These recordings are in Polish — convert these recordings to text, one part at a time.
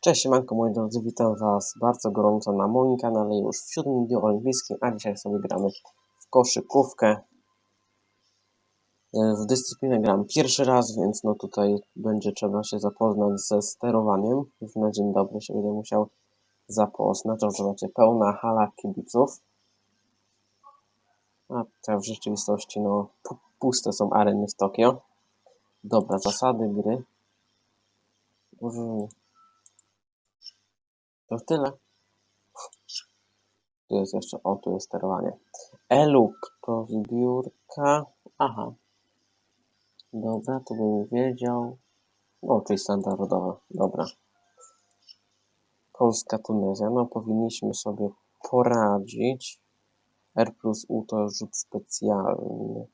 Cześć, siemanko moi drodzy, witam was bardzo gorąco na moim kanale już w siódmym dniu olimpijskim, a dzisiaj sobie gramy w koszykówkę. E, W dyscyplinę gram pierwszy raz, więc no tutaj będzie trzeba się zapoznać ze sterowaniem. Już na dzień dobry się będę musiał zapoznać. Macie pełna hala kibiców. A tak w rzeczywistości no pu- puste są areny w Tokio. Dobra, zasady gry. Użyj. To tyle. Tu jest jeszcze, o tu jest sterowanie. Eluk to zbiórka. Aha. Dobra, to bym wiedział. O, czyli standardowe. Dobra. Polska Tunezja. No, powinniśmy sobie poradzić. R plus U to rzut specjalny.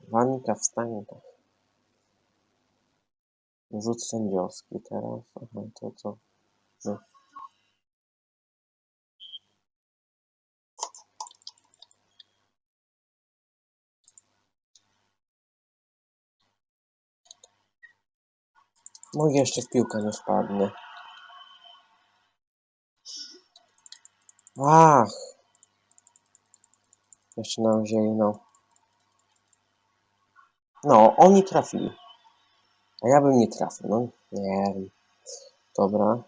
Wanika wstanie tak. Rzut sędziowski teraz. Aha, to co? No. No i jeszcze w piłkę nie wpadnie. Ach! Jeszcze nam wzięli, no. No, oni trafili. A ja bym nie trafił, no. Nie wiem. Dobra.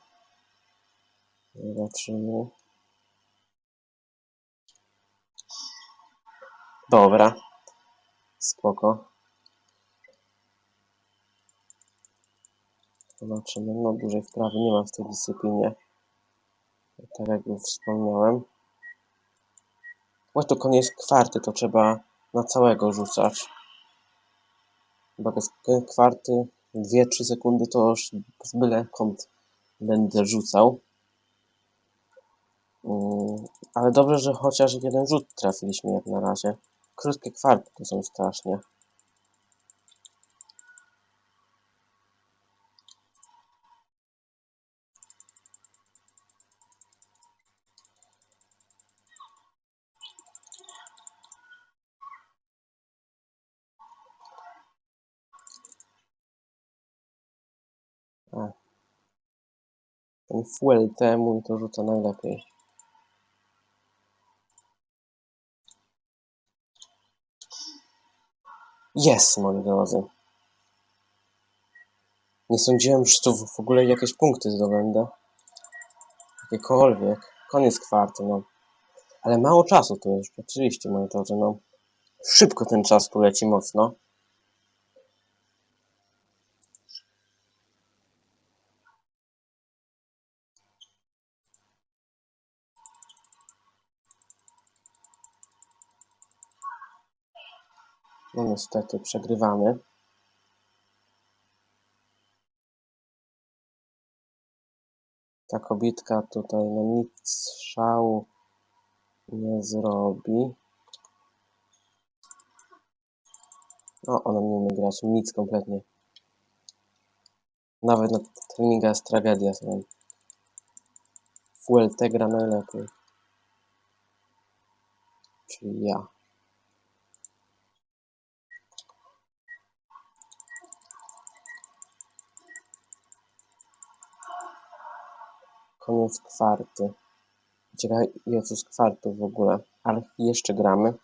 Zobaczymy. Dobra. Spoko. Zobaczymy. No, dużej wprawy nie ma w tej dyscyplinie. Tak jak już wspomniałem. Właśnie to koniec kwarty, to trzeba na całego rzucać. Bo kwarty 2-3 sekundy to już z byle kąt będę rzucał. Mm, Ale dobrze, że chociaż jeden rzut trafiliśmy jak na razie. Krótkie kwarty to są strasznie. A. Ten Fuelte mój to rzuca najlepiej. Jest, moi drodzy. Nie sądziłem, że tu w ogóle jakieś punkty zdobędę. Jakiekolwiek. Koniec kwarty, no. Ale mało czasu tu jest, oczywiście, moi drodzy, no. Szybko ten czas tu leci mocno. No niestety, przegrywamy. Ta kobitka tutaj no nic szału nie zrobi. No, ona nie umie grać, nic kompletnie. Nawet na treningach jest tragedia nią. Fuelte gra najlepiej. Czyli ja. Koniec kwarty. Ciekawe ile to z kwartów w ogóle. Ale jeszcze gramy.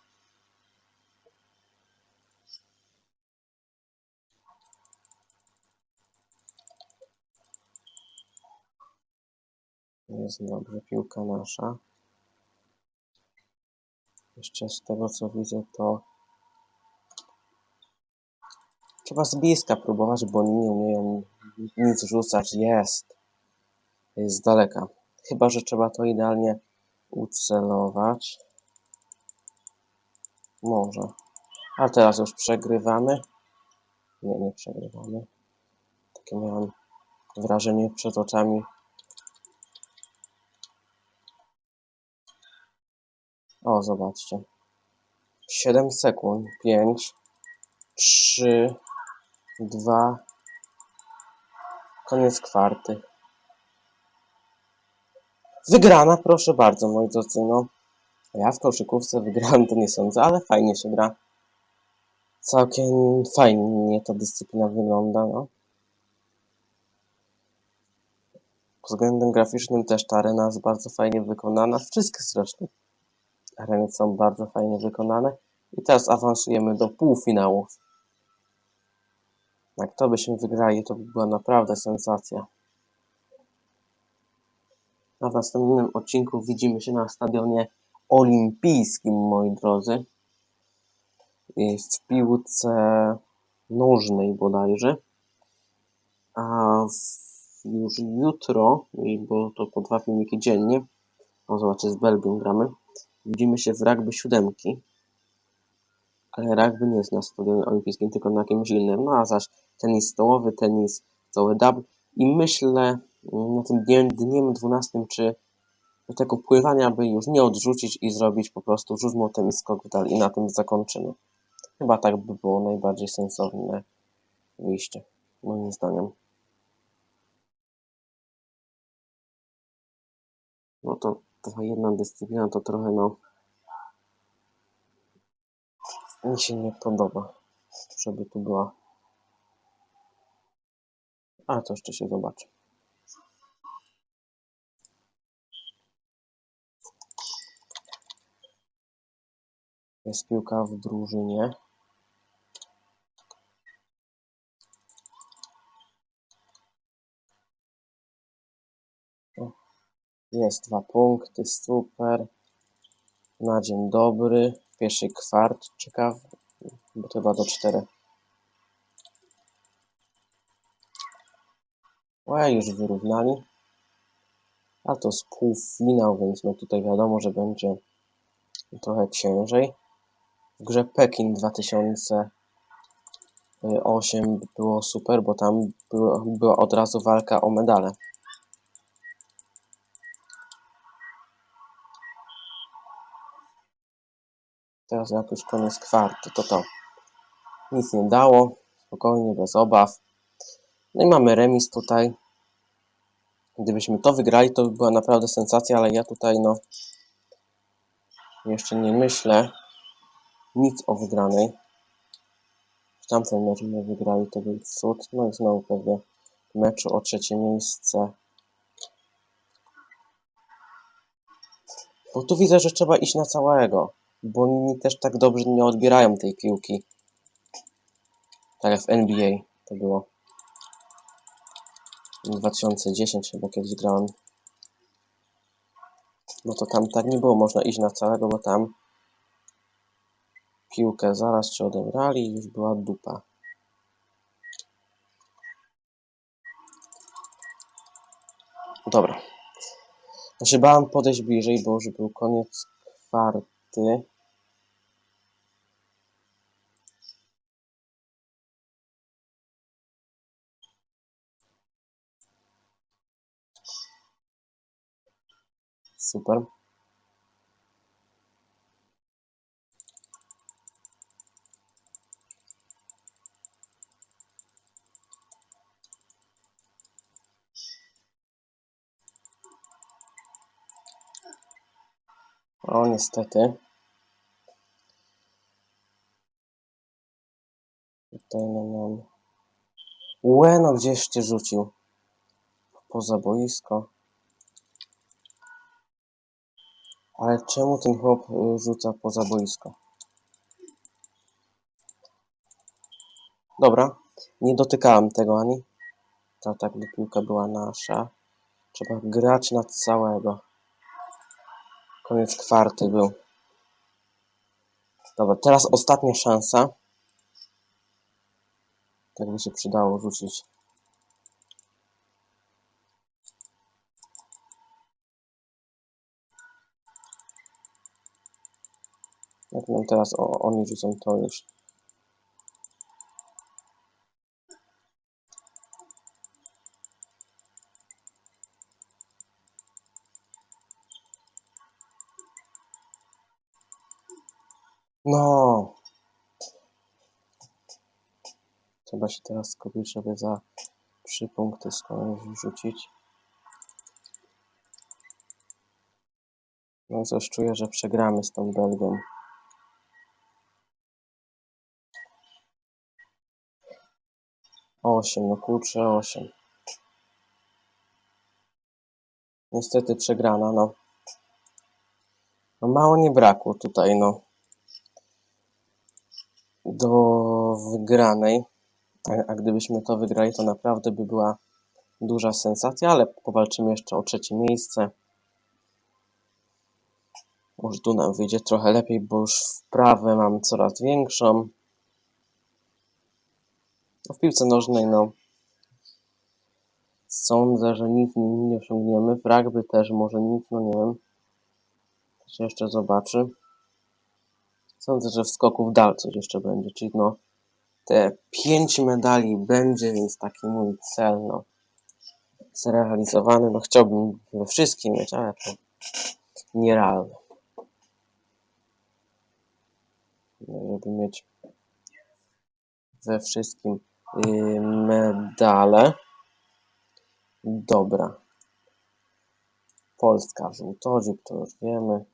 Jest dobrze, piłka nasza. Jeszcze z tego co widzę to trzeba z bliska próbować, bo nie umieją nic rzucać. Jest. Z daleka. Chyba, że trzeba to idealnie ucelować. Może. A teraz już przegrywamy. Nie, nie przegrywamy. Takie miałem wrażenie przed oczami. O, zobaczcie. 7 sekund. 5, 3, 2. Koniec kwarty. Wygrana, proszę bardzo, moi drodzy. No, ja w koszykówce wygrałem, to nie sądzę, ale fajnie się gra. Całkiem fajnie ta dyscyplina wygląda, no. Pod względem graficznym też ta arena jest bardzo fajnie wykonana. Wszystkie zresztą areny są bardzo fajnie wykonane. I teraz awansujemy do półfinałów. Jak to byśmy wygrali, to by była naprawdę sensacja. A w następnym odcinku widzimy się na stadionie olimpijskim, moi drodzy. I W piłce nożnej bodajże. A już jutro, bo to po dwa filmiki dziennie, o zobaczcie, z Belgią gramy, widzimy się w rugby siódemki. Ale rugby nie jest na stadionie olimpijskim, tylko na jakimś innym. No a zaś tenis stołowy, tenis cały double. I myślę na tym dniem, dniem 12, czy do tego pływania by już nie odrzucić i zrobić po prostu rzut młotem i skok w dal i na tym zakończymy. Chyba tak by było najbardziej sensowne wyjście, moim zdaniem. No to ta jedna dyscyplina to trochę no mi się nie podoba, żeby tu była. A to jeszcze się zobaczy. Jest piłka w drużynie. Jest dwa punkty, super. Na dzień dobry. Pierwszy kwart, ciekawy, bo to chyba do czterech. Łe, już wyrównali. A to jest półfinał, więc no tutaj wiadomo, że będzie trochę ciężej. W grze Pekin 2008 było super, bo tam była, była od razu walka o medale. Teraz jak już koniec kwartu, to to nic nie dało, spokojnie, bez obaw. No i mamy remis tutaj. Gdybyśmy to wygrali, to by była naprawdę sensacja, ale ja tutaj no jeszcze nie myślę nic o wygranej. W tamten mecz my wygrali, to był cud. No i znowu pewnie w meczu o trzecie miejsce. Bo tu widzę, że trzeba iść na całego, bo oni też tak dobrze nie odbierają tej piłki. Tak jak w NBA to było. 2010 chyba kiedyś grałem. No to tam tak nie było można iść na całego, bo tam piłkę zaraz ci odebrali już była dupa. Dobra. Ja się bałem podejść bliżej, bo już był koniec kwarty. Super. O, niestety. Tutaj no mam... Łe, no gdzieś cię rzucił? Poza boisko. Ale czemu ten chłop y, rzuca poza boisko? Dobra, nie dotykałem tego ani. Ta tak piłka była nasza. Trzeba grać na całego. Koniec kwarty był. Dobra, teraz ostatnia szansa. Tak by się przydało rzucić. Jak nam teraz o, oni rzucą to już. No. Trzeba się teraz żeby za trzy punkty skądś rzucić. No coś czuję, że przegramy z tą Belgią. Osiem, no kurczę, osiem. Niestety przegrana, no. No mało nie brakło tutaj, no. Do wygranej. A, a gdybyśmy to wygrali, to naprawdę by była duża sensacja, ale powalczymy jeszcze o trzecie miejsce. Może tu nam wyjdzie trochę lepiej, bo już wprawę mam coraz większą. No w piłce nożnej, no. Sądzę, że nic nie osiągniemy. W rugby też może nic, no nie wiem. Się jeszcze zobaczy. Sądzę, że w skoku w dal coś jeszcze będzie, czyli no te pięć medali będzie, więc taki mój cel, no zrealizowany. No chciałbym we wszystkim mieć, ale to nierealne. Żeby mieć we wszystkim yy, medale. Dobra. Polska żółtodziób, to już wiemy.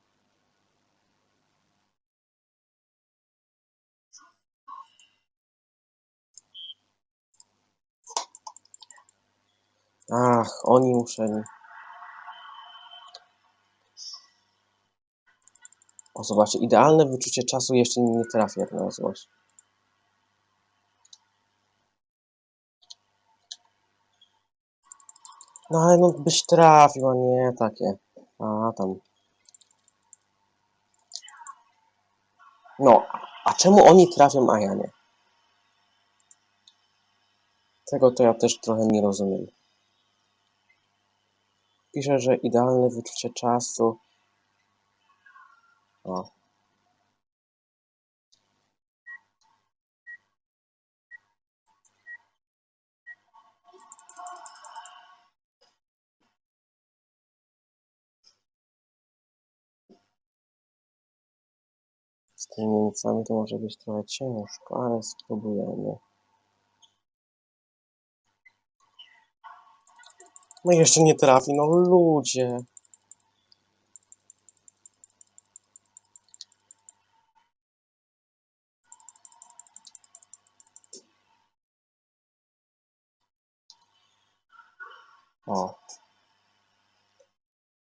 Ach, oni musieli. O, zobaczcie, idealne wyczucie czasu jeszcze nie trafię jak na złość. No ale no byś trafił, a nie takie. A tam. No, a czemu oni trafią, a ja nie? Tego to ja też trochę nie rozumiem. Pisze, że idealne wyczucie czasu. O. Z tymi to może być trochę ciężko, ale spróbujemy. No jeszcze nie trafi, no ludzie. O.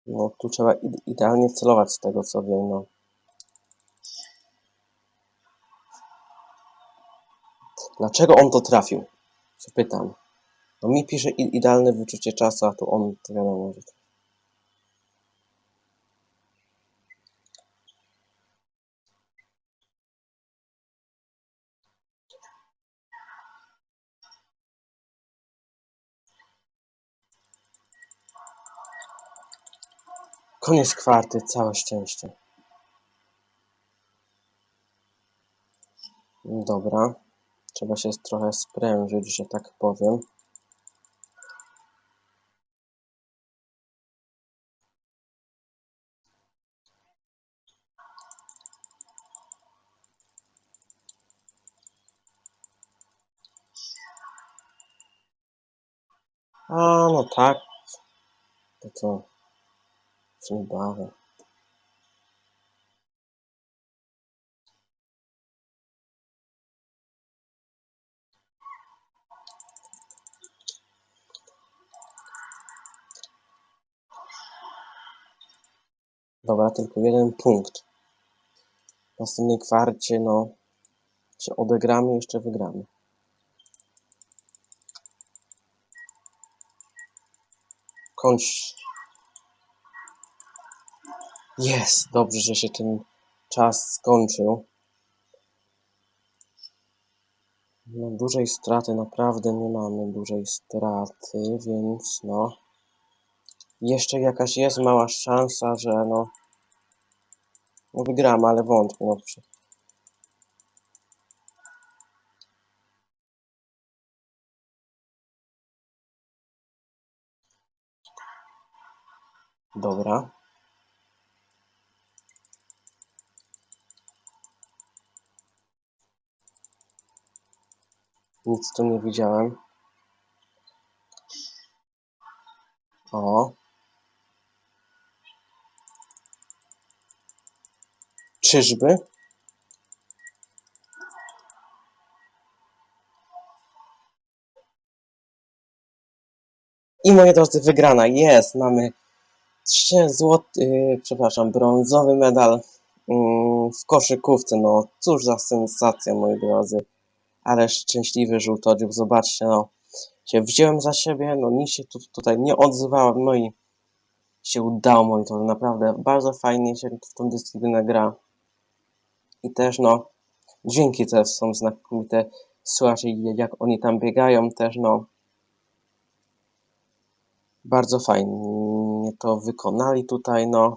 No tu trzeba ide- idealnie celować z tego co wiem, no. Dlaczego on to trafił? Pytam. No mi pisze idealne wyczucie czasu, a tu on, to wiadomo, że... Koniec kwarty, całe szczęście. Dobra. Trzeba się trochę sprężyć, że tak powiem. A, no tak. To co? Się nie bawię. Dobra, tylko jeden punkt. W następnej kwarcie, no, się odegramy jeszcze wygramy. Kończ. Jest! Dobrze, że się ten czas skończył. No, dużej straty naprawdę nie mamy, dużej straty, więc no... Jeszcze jakaś jest mała szansa, że no... No wygramy, ale wątpię, no. Dobra. Nic tu nie widziałem. O. Czyżby? I moi drodzy, wygrana jest. Mamy 3 złoty, przepraszam, brązowy medal mm, w koszykówce. No cóż za sensacja, moi drodzy. Ale szczęśliwy żółtodziób, zobaczcie, no. Się wziąłem za siebie, no nic się tu, tutaj nie odzywałem, no i się udało, moi drodzy. Naprawdę bardzo fajnie się w tą dyscyplinę gra. I też, no, dźwięki też są znakomite. Słuchajcie, jak oni tam biegają też, no. Bardzo fajnie to wykonali tutaj, no.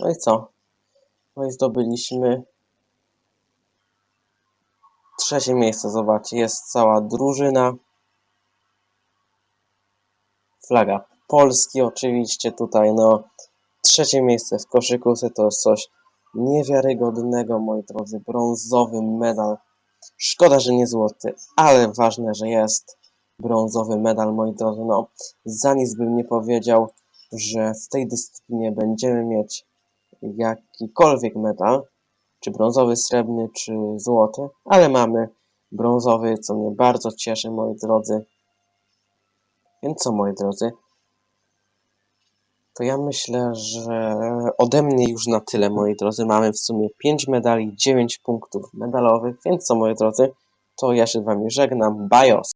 No i co? No i zdobyliśmy trzecie miejsce, zobaczcie, jest cała drużyna. Flaga Polski oczywiście tutaj, no. Trzecie miejsce w koszykówce to jest coś niewiarygodnego, moi drodzy. Brązowy medal. Szkoda, że nie złoty, ale ważne, że jest brązowy medal, moi drodzy. No, za nic bym nie powiedział, że w tej dyscyplinie będziemy mieć jakikolwiek medal, czy brązowy, srebrny, czy złoty, ale mamy brązowy, co mnie bardzo cieszy, moi drodzy. Więc co, moi drodzy? To ja myślę, że ode mnie już na tyle, moi drodzy. Mamy w sumie 5 medali, 9 punktów medalowych, więc co, moi drodzy? To ja się z wami żegnam. Bajos!